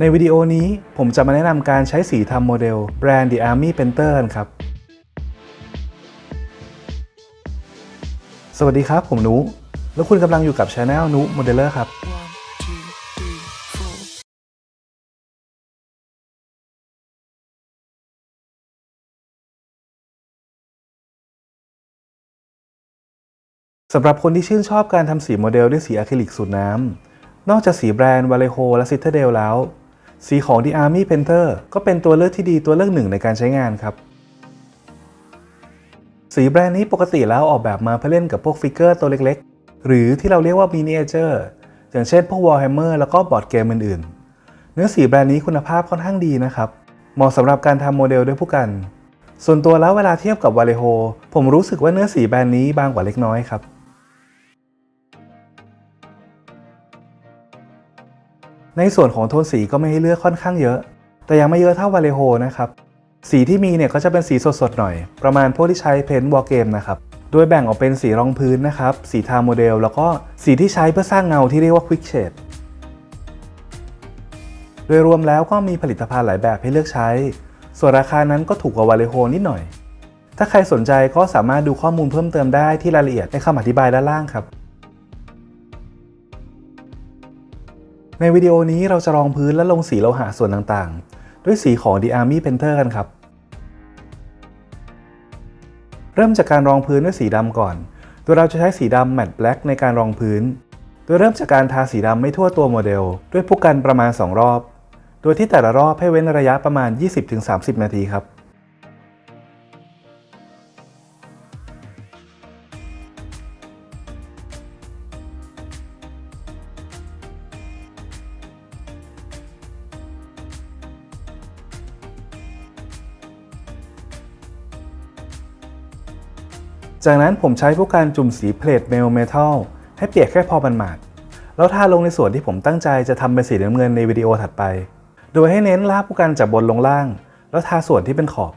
ในวิดีโอนี้ผมจะมาแนะนำการใช้สีทำโมเดลแบรนด์ The Army Painter กันครับ สวัสดีครับ ผมนุ แล้วคุณกำลังอยู่กับช anel นุโมเดลเลอร์ครับ One, two, สำหรับคนที่ชื่นชอบการทำสีโมเดลด้วยสีอะคริลิกสูตรน้ำนอกจากสีแบรนด์ Vallejo และ Citadel แล้ว สีของ The Army Painter ก็เป็นตัวเลือกที่ดีตัวเลือกหนึ่งในการใช้งานครับ สีแบรนด์นี้ปกติแล้วออกแบบมาเพื่อเล่นกับพวกฟิกเกอร์ตัวเล็กๆ หรือที่เราเรียกว่ามินิเอเจอร์อย่างเช่นพวก Warhammer แล้วก็บอร์ดเกมอื่นๆ เนื้อสีแบรนด์นี้คุณภาพค่อนข้างดีนะครับ เหมาะสำหรับการทำโมเดลด้วยผู้กัน ส่วนตัวแล้วเวลาเทียบกับ Vallejo ผมรู้สึกว่าเนื้อสีแบรนด์นี้บางกว่าเล็กน้อยครับ ในส่วนของโทนสีก็ไม่ให้เลือกค่อนข้างเยอะ แต่ยังไม่เยอะเท่าวาเลโฮนะครับ สีที่มีเนี่ยก็จะเป็นสีสดๆหน่อย ประมาณพวกที่ใช้เพ้นท์วอลเกมนะครับ โดยแบ่งออกเป็นสีรองพื้นนะครับ สีทาโมเดล แล้วก็สีที่ใช้เพื่อสร้างเงาที่เรียกว่า Quick Shade โดยรวมแล้วก็มีผลิตภัณฑ์หลายแบบให้เลือกใช้ ส่วนราคานั้นก็ถูกกว่าวาเลโฮนิดหน่อย ถ้าใครสนใจก็สามารถดูข้อมูลเพิ่มเติมได้ที่รายละเอียดในคำอธิบายด้านล่างครับ ในวิดีโอนี้เราจะรองพื้นและลงสีโลหะส่วนต่างๆ ด้วยสีของ The Army Painter กันครับ เริ่มจากการรองพื้นด้วยสีดำก่อน โดยเราจะใช้สีดำ Matte Black ในการรองพื้น โดยเริ่มจากการทาสีดำไม่ทั่วตัวโมเดล ด้วยผู้กันประมาณ 2 รอบ โดยที่แต่ละรอบให้เว้นระยะประมาณ 20-30 นาทีครับ จากนั้นผมใช้พวกการจุ่มสีเพลทเมลเมทัลให้เปียกแค่พอมันหมาด แล้วทาลงในส่วนที่ผมตั้งใจจะทำเป็นสีน้ำเงินในวิดีโอถัดไป โดยให้เน้นลากผู้การจากบนลงล่าง แล้วทาส่วนที่เป็นขอบ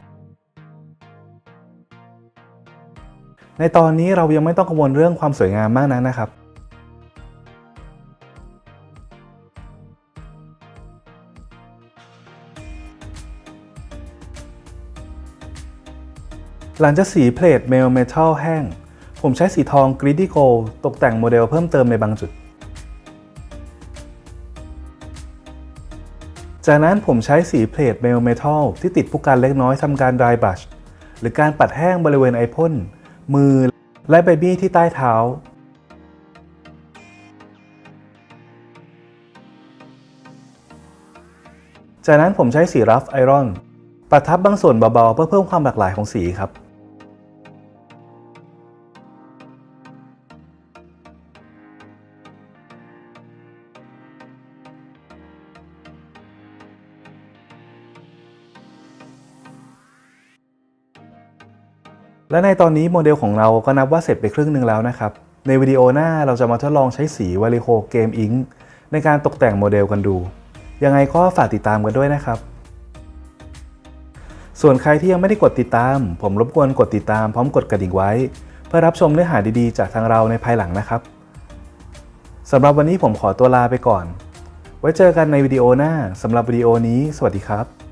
ในตอนนี้เรายังไม่ต้องกังวลเรื่องความสวยงามมากนักนะครับ หลังจากสีเพลทเมลเมทัลแห้ง ผมใช้สีทองกริดดี้โกลตกแต่งโมเดลเพิ่มเติมในบางจุด จากนั้นผมใช้สีเพลทเมลเมทัลที่ติดผู้กันเล็กน้อยทำการดรายบัชหรือการปัดแห้งบริเวณไอพ่นมือและใบบี้ที่ใต้เท้าจากนั้นผมใช้สีรัฟไอรอนปัดทับบางส่วนเบาๆ เพื่อเพิ่มความหลากหลายของสีครับ และในตอนนี้โมเดลของเราก็นับว่าเสร็จไปครึ่งหนึ่งแล้วนะครับ ในวิดีโอหน้าเราจะมาทดลองใช้สีวาริโคเกมอิงในการตกแต่งโมเดลกันดู ยังไงก็ฝากติดตามกันด้วยนะครับ ส่วนใครที่ยังไม่ได้กดติดตาม ผมรบกวนกดติดตามพร้อมกดกระดิ่งไว้ เพื่อรับชมเนื้อหาดีๆ จากทางเราในภายหลังนะครับสำหรับวันนี้ผมขอตัวลาไปก่อน ไว้เจอกันในวิดีโอหน้าสำหรับวิดีโอนี้ สวัสดีครับ